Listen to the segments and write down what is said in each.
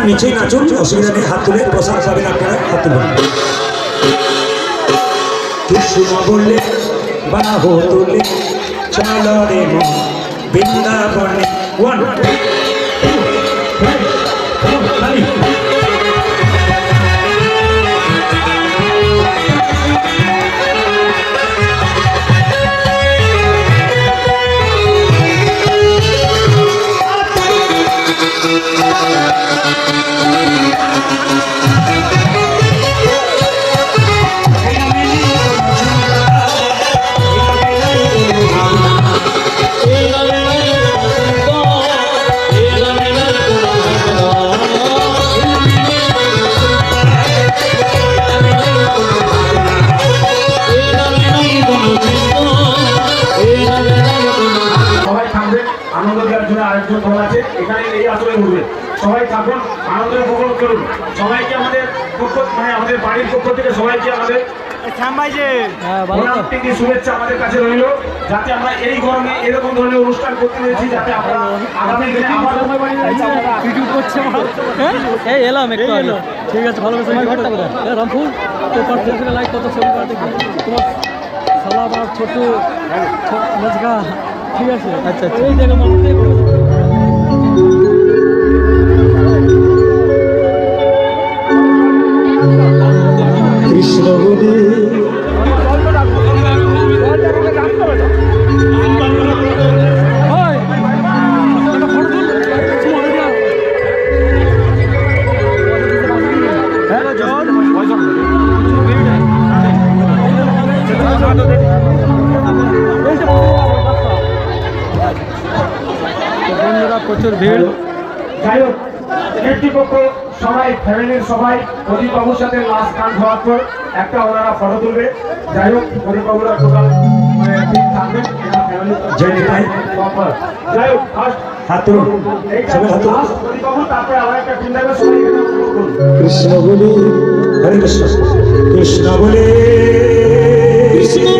আপনার নিচেই নাচুন, অসুবিধা নেই, হাত তুলে প্রসাদ পাবেন আপনারা, হাত কৃষ্ণ বললে, বাহু তুলে চল রে মন সবাই থাকুন আনন্দ উপভোগ করুন। সবাইকে আমাদের পক্ষ মানে আমাদের বাড়ির পক্ষ থেকে সবাইকে আমাদের শুভেচ্ছা আমাদের কাছে রইল। যাতে আমরা এই গরমে এরকম ধরনের অনুষ্ঠান করতে পেরেছি যাতে আমরা আগামী দিনে হ্যাঁ? এই এলাম একটু আগে। ঠিক আছে ভালো সময় ঘরটা কোথায় রামপুর তো পার্সেন্টের লাইক কত ছবি কাটে তোমার সালা আমার ছোট ঠিক আছে? আচ্ছা আচ্ছা এই জায়গা মানুষ কৃষ্ণ বলে একটা ফটো তুল সময় না জন বন্ধুরা প্রচুর ভিড়। যাই হোক কর্তৃপক্ষ সবাই ফ্যামিলির সবাই প্রদীপ বাবুর সাথে লাস্ট গান হওয়ার পর একটা ওনারা ফটো তুলবে। যাই হোক প্রদীপ বাবুরা টোটাল মানে ঠিক থাকবেন। যাই হোক ফার্স্ট কৃষ্ণ বলে হরে কৃষ্ণ। কৃষ্ণ বলে কৃষ্ণ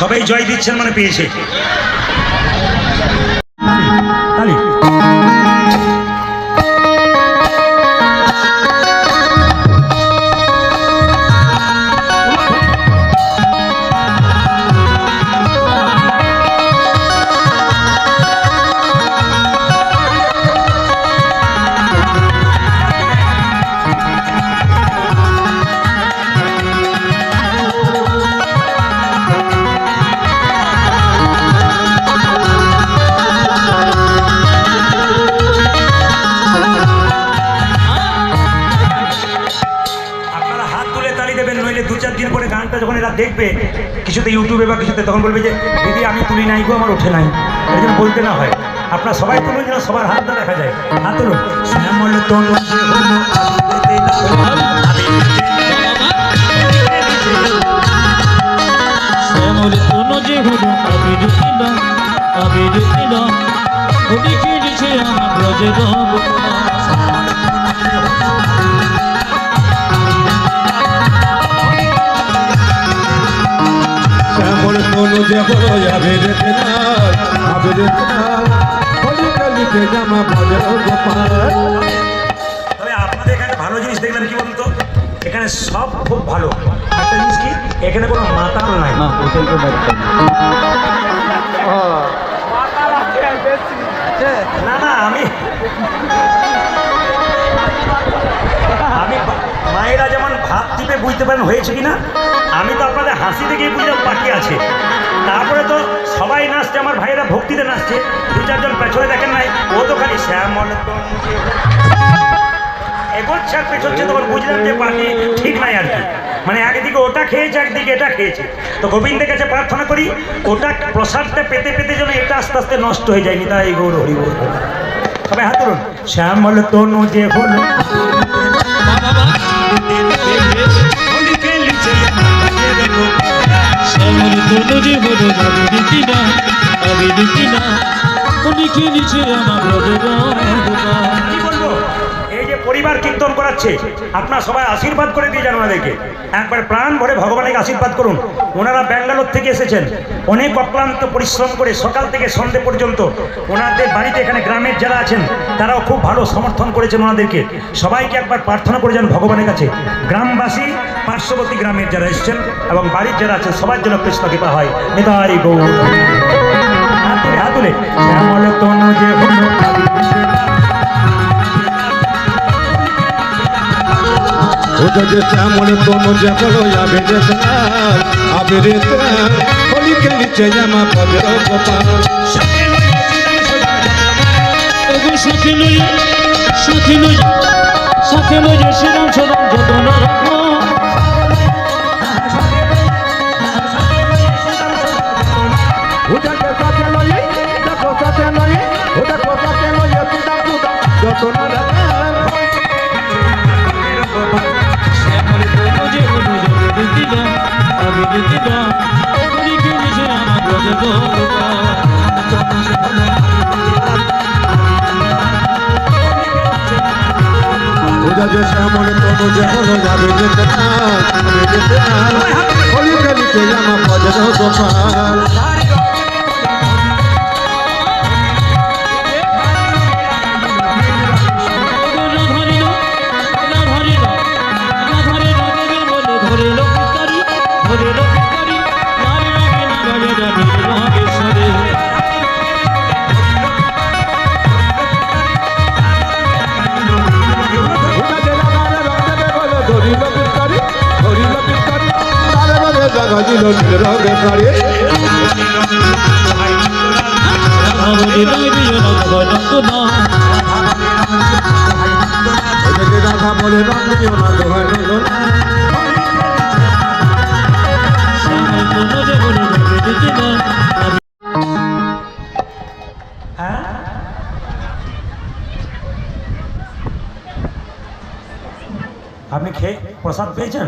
সবাই জয় দিচ্ছেন মানে পেয়েছে। চার দিন পরে গানটা যখন এরা দেখবে কিছুতে ইউটিউবে বা কিছুতে তখন বলবে যে দিদি আমি তুলি নাই গো আমার ওঠে নাই। জন্য বলতে না হয়। আপনারা সবাই তুলুন যেন সবার হাতটা দেখা যায়। হাত তুলুন শ্যামল তনু যে হলো শ্যামল শ্যামল বড় আবের তেনার আবের তেনার হলি কালিতে জামা বাজার গোপাল। তবে আপনাদের এখানে ভালো জিনিস দেখলেন কি বলুন তো? এখানে সব খুব ভালো। একটা জিনিস কি? এখানে কোনো মাতাল নাই। না না না আমি আমি মায়েরা যেমন ভাত টিপে বুঝতে পারেন হয়েছে কি না আমি তো আপনাদের হাসি দেখেই বুঝলাম বাকি আছে। তারপরে তো সবাই নাচছে, আমার ভাইয়েরা ভক্তিতে নাচছে। দু চারজন পেছনে দেখেন নাই, ও তো খালি শ্যামল। এগোচ্ছে আর পেছচ্ছে তখন বুঝলাম যে পাখি ঠিক নাই আর কি। মানে একদিকে ওটা খেয়েছে, একদিকে এটা খেয়েছে। তো গোবিন্দের কাছে প্রার্থনা করি, ওটা প্রসাদটা পেতে পেতে যেন এটা আস্তে আস্তে নষ্ট হয়ে যায়নি তাই গৌর হরি বল সবাই হাত তুলুন। শ্যামল তনু যে হলো। শ্যামল কোন যে হলো আবির কিনা হলি খেলেছে আমার ব্রজের গোপা কি বলব এই যে পরিবার কীর্তন করাচ্ছে। আপনার সবাই আশীর্বাদ করে দিয়ে যান ওনাদেরকে। একবার প্রাণ ভরে ভগবানের আশীর্বাদ করুন। ওনারা ব্যাঙ্গালোর থেকে এসেছেন। অনেক অক্লান্ত পরিশ্রম করে সকাল থেকে সন্ধে পর্যন্ত ওনাদের বাড়িতে এখানে গ্রামের যারা আছেন, তারাও খুব ভালো সমর্থন করেছেন ওনাদেরকে। সবাইকে একবার প্রার্থনা করে যান ভগবানের কাছে। গ্রামবাসী, পার্শ্ববর্তী গ্রামের যারা এসেছেন এবং বাড়ির যারা আছেন, সবার জন্য কৃষ্ণ কৃপা হয়। নিতাই গৌর। হাত তুলে হাত তুলে। শ্যামল তনু যে হলো ওটা যে শ্যামল তনু যে বড় আবের তেনার আবের তেনার হলি কালিতে জামা বাজার গোপাল সাথে নয় সাথে নয় শ্রীরাম সদাম যতন রাখো ওটা যে শ্যামল তনু যে বড় আবের তেনার যেতে না হলি কালিতে জামা বাজার গোপাল রাধা বলে দিও না দোহাই কিনা হ্যাঁ? আপনি খেয়ে প্রসাদ পেয়েছেন?